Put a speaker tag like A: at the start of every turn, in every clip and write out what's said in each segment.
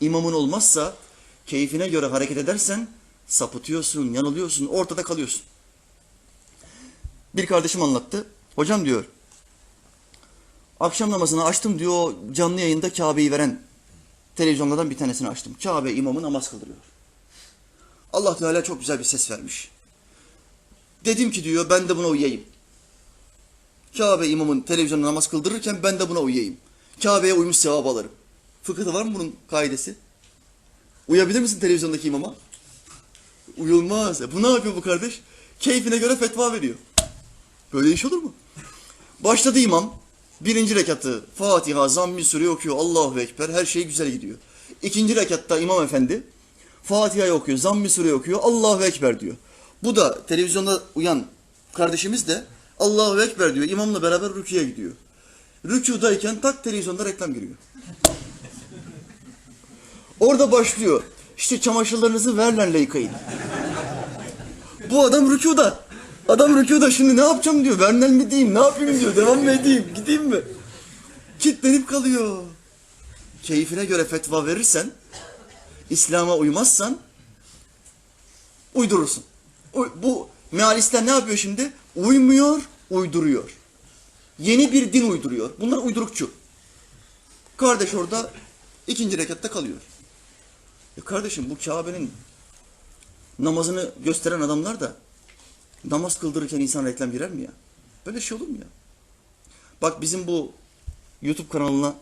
A: imamın olmazsa keyfine göre hareket edersen sapıtıyorsun, yanılıyorsun, ortada kalıyorsun. Bir kardeşim anlattı. Hocam diyor, akşam namazını açtım diyor, canlı yayında Kabe'yi veren televizyonlardan bir tanesini açtım. Kabe imamı namaz kıldırıyor. Allah Teala çok güzel bir ses vermiş. Dedim ki diyor ben de buna uyuyayım. Kabe imamın televizyonda namaz kıldırırken ben de buna uyuyayım. Kabe'ye uymuş sevap alırım. Fıkıhta var mı bunun kaidesi? Uyabilir misin televizyondaki imama? Uyulmaz. E bu ne yapıyor bu kardeş? Keyfine göre fetva veriyor. Böyle iş olur mu? Başladı imam. Birinci rekatı Fatiha, Zamm-i Sure okuyor. Allahu Ekber. Her şey güzel gidiyor. İkinci rekatta imam efendi Fatiha'yı okuyor. Zamm-i Sure okuyor. Allahu Ekber diyor. Bu da televizyonda uyan kardeşimiz de Allahu Ekber diyor. İmamla beraber rüküye gidiyor. Rükudayken tak televizyonda reklam giriyor. Orada başlıyor. İşte çamaşırlarınızı verlenle yıkayın. Bu adam rükuda. Adam rükuda şimdi ne yapacağım diyor. Verlen mi diyeyim ne yapayım diyor. Devam mı edeyim gideyim mi? Kitlenip kalıyor. Keyfine göre fetva verirsen, İslam'a uymazsan uydurursun. Uy- Bu mealistler ne yapıyor şimdi? Uymuyor, uyduruyor. Yeni bir din uyduruyor. Bunlar uydurukçu. Kardeş orada ikinci rekatta kalıyor. Ya kardeşim bu Kabe'nin namazını gösteren adamlar da namaz kıldırırken insan reklam girer mi ya? Böyle şey olur mu ya? Bak bizim bu YouTube kanalına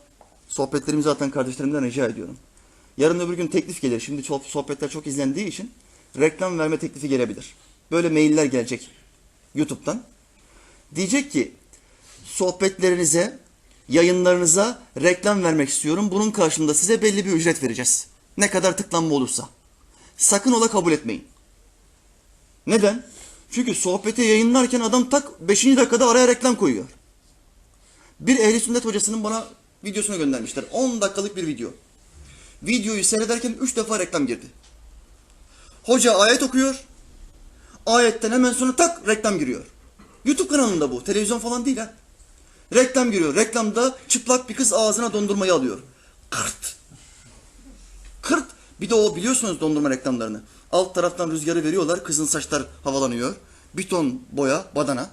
A: sohbetlerimi zaten kardeşlerimden rica ediyorum. Yarın öbür gün teklif gelir. Şimdi çok, sohbetler çok izlendiği için reklam verme teklifi gelebilir. Böyle mailler gelecek YouTube'dan. Diyecek ki sohbetlerinize, yayınlarınıza reklam vermek istiyorum. Bunun karşılığında size belli bir ücret vereceğiz. Ne kadar tıklanma olursa. Sakın ola kabul etmeyin. Neden? Çünkü sohbeti yayınlarken adam tak 5. dakikada araya reklam koyuyor. Bir ehli sünnet hocasının bana videosunu göndermişler. 10 dakikalık bir video. Videoyu seyrederken 3 defa reklam girdi. Hoca ayet okuyor. Ayetten hemen sonra tak reklam giriyor. YouTube kanalında bu. Televizyon falan değil ha. Reklam giriyor. Reklamda çıplak bir kız ağzına dondurmayı alıyor. Kırt. Bir de o biliyorsunuz dondurma reklamlarını. Alt taraftan rüzgarı veriyorlar. Kızın saçlar havalanıyor. Bir ton boya, badana.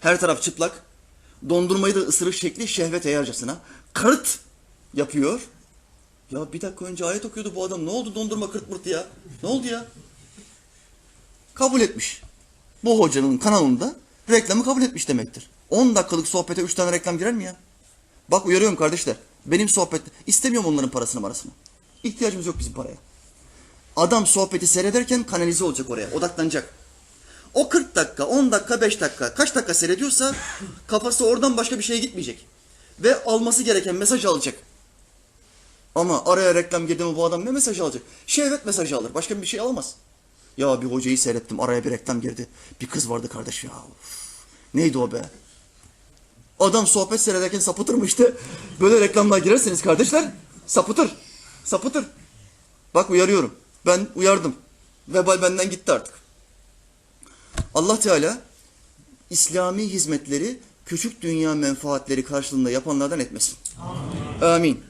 A: Her taraf çıplak. Dondurmayı da ısırık şekli şehvet eğercesine. Kırt yapıyor. Ya bir dakika önce ayet okuyordu bu adam. Ne oldu dondurma kırt mırt ya? Ne oldu ya? Kabul etmiş. Bu hocanın kanalında reklamı kabul etmiş demektir. 10 dakikalık sohbete 3 tane reklam girer mi ya? Bak uyarıyorum kardeşler. Benim sohbet istemiyorum onların parasını marasını. İhtiyacımız yok bizim paraya. Adam sohbeti seyrederken kanalize olacak oraya, odaklanacak. O 40 dakika, 10 dakika, 5 dakika, kaç dakika seyrediyorsa kafası oradan başka bir şeye gitmeyecek. Ve alması gereken mesaj alacak. Ama araya reklam girdi mi bu adam ne mesaj alacak? Şehvet mesajı alır. Başka bir şey alamaz. Ya bir hocayı seyrettim araya bir reklam girdi. Bir kız vardı kardeş ya. Uf. Neydi o be? Adam sohbet seyrederken sapıtır mı işte? Böyle reklamlar girerseniz kardeşler sapıtır. Sapıtır. Bak uyarıyorum. Ben uyardım. Vebal benden gitti artık. Allah Teala İslami hizmetleri küçük dünya menfaatleri karşılığında yapanlardan etmesin. Amin. Amin.